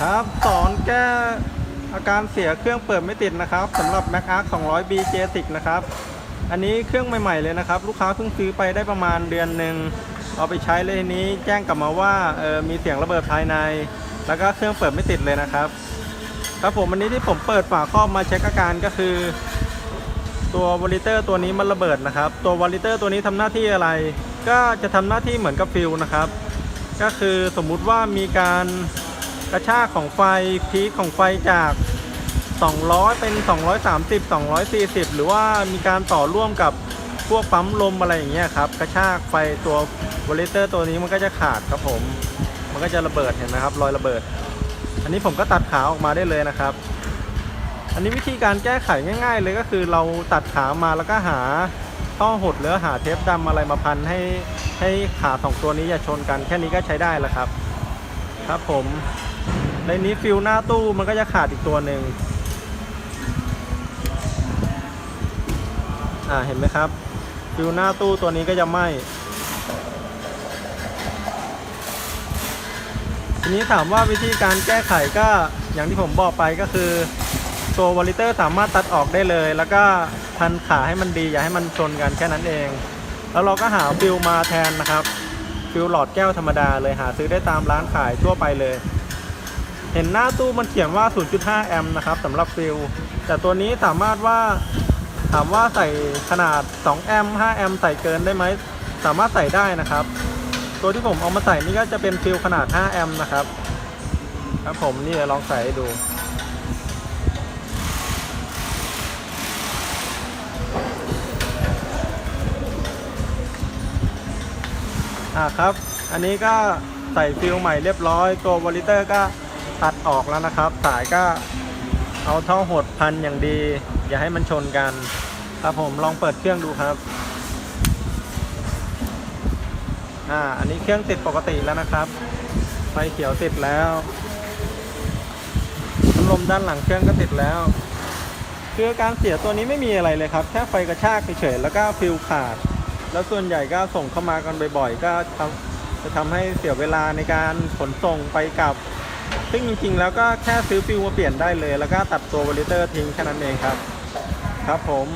ครับสอนแก้อาการเสียเครื่องเปิดไม่ติดนะครับสำหรับ Mac Arc 200 B J10 นะครับ อันนี้เครื่องใหม่ๆเลยนะครับ ลูกค้าเพิ่งซื้อไปได้ประมาณเดือนหนึ่งเอาไปใช้เลยนี้แจ้งกลับมาว่าเออมีเสียงระเบิดภายใน แล้วก็เครื่องเปิดไม่ติดเลยนะครับครับผมวันนี้ที่ผมเปิดฝาครอบมาเช็คอาการก็คือ ตัววอลิเตอร์ตัวนี้มันระเบิดนะครับ ตัววอลิเตอร์ตัวนี้ทำหน้าที่อะไร ก็จะทำหน้าที่เหมือนกับฟิลนะครับ ก็คือสมมุติว่ามีการ กระชากของไฟพีคของไฟจาก 200 เป็น 230 240 หรือว่ามีการต่อร่วมกับพวกปั๊มลมอะไรอย่างเงี้ยครับ กระชากไฟตัววอลิเตอร์ตัวนี้มันก็จะขาดครับผม มันก็จะระเบิดเห็นไหมครับ รอยระเบิด อันนี้ผมก็ตัดขาออกมาได้เลยนะครับ อันนี้วิธีการแก้ไขง่าย ๆ เลยก็คือเราตัดขามาแล้วก็หาท่อหดหรือหาเทปดำอะไรมาพันให้ให้ขาสองตัวนี้อย่าชนกันแค่นี้ก็ใช้ได้แล้วครับ ครับผม ในนี้ฟิลหน้าตู้มันก็จะขาดอีกตัวหนึ่งอ่าเห็นไหมครับ ฟิลหน้าตู้ตัวนี้ก็จะไหม้ทีนี้ถามว่าวิธีการแก้ไขก็อย่างที่ผมบอกไปก็คือตัววอลิเตอร์สามารถตัดออกได้เลย แล้วก็พันขาให้มันดีอย่าให้มันชนกันแค่นั้นเอง แล้วเราก็หาฟิลมาแทนนะครับ ฟิลหลอดแก้วธรรมดาเลยหาซื้อได้ตามร้านขายทั่วไปเลย ห็นหน้าตู้มันเขียนว่า 0.5 แอมป์นะครับสำหรับฟิลแต่ตัวนี้สามารถว่าถามว่าใส่ขนาด 2 แอมป์ 5 แอมป์ใส่เกินได้ไหม สามารถใส่ได้นะครับ ตัวที่ผมเอามาใส่นี่ก็จะเป็นฟิลขนาด 5 แอมป์นะครับ ครับผมนี่ลองใส่ให้ดูอ่าครับ อันนี้ก็ใส่ฟิลใหม่เรียบร้อย ตัววอลิเตอร์ก็ ตัดออกแล้วนะครับ สายก็เอาท่อหดพันอย่างดี อย่าให้มันชนกัน ครับผมลองเปิดเครื่องดูครับอ่าอันนี้เครื่องติดปกติแล้วนะครับไฟเขียวติดแล้วพัดลมด้านหลังเครื่องก็ติดแล้วคือการเสียตัวนี้ไม่มีอะไรเลยครับ แค่ไฟกระชากเฉยๆแล้วก็ฟิลขาด แล้วส่วนใหญ่ก็ส่งเข้ามากันบ่อยๆ ก็จะทำให้เสียเวลาในการขนส่งไปกับ ซึ่งจริงๆ แล้วก็แค่ซื้อฟิวมาเปลี่ยนได้เลย แล้วก็ตัดตัววอลิเตอร์ทิ้งแค่นั้นเองครับ ครับผม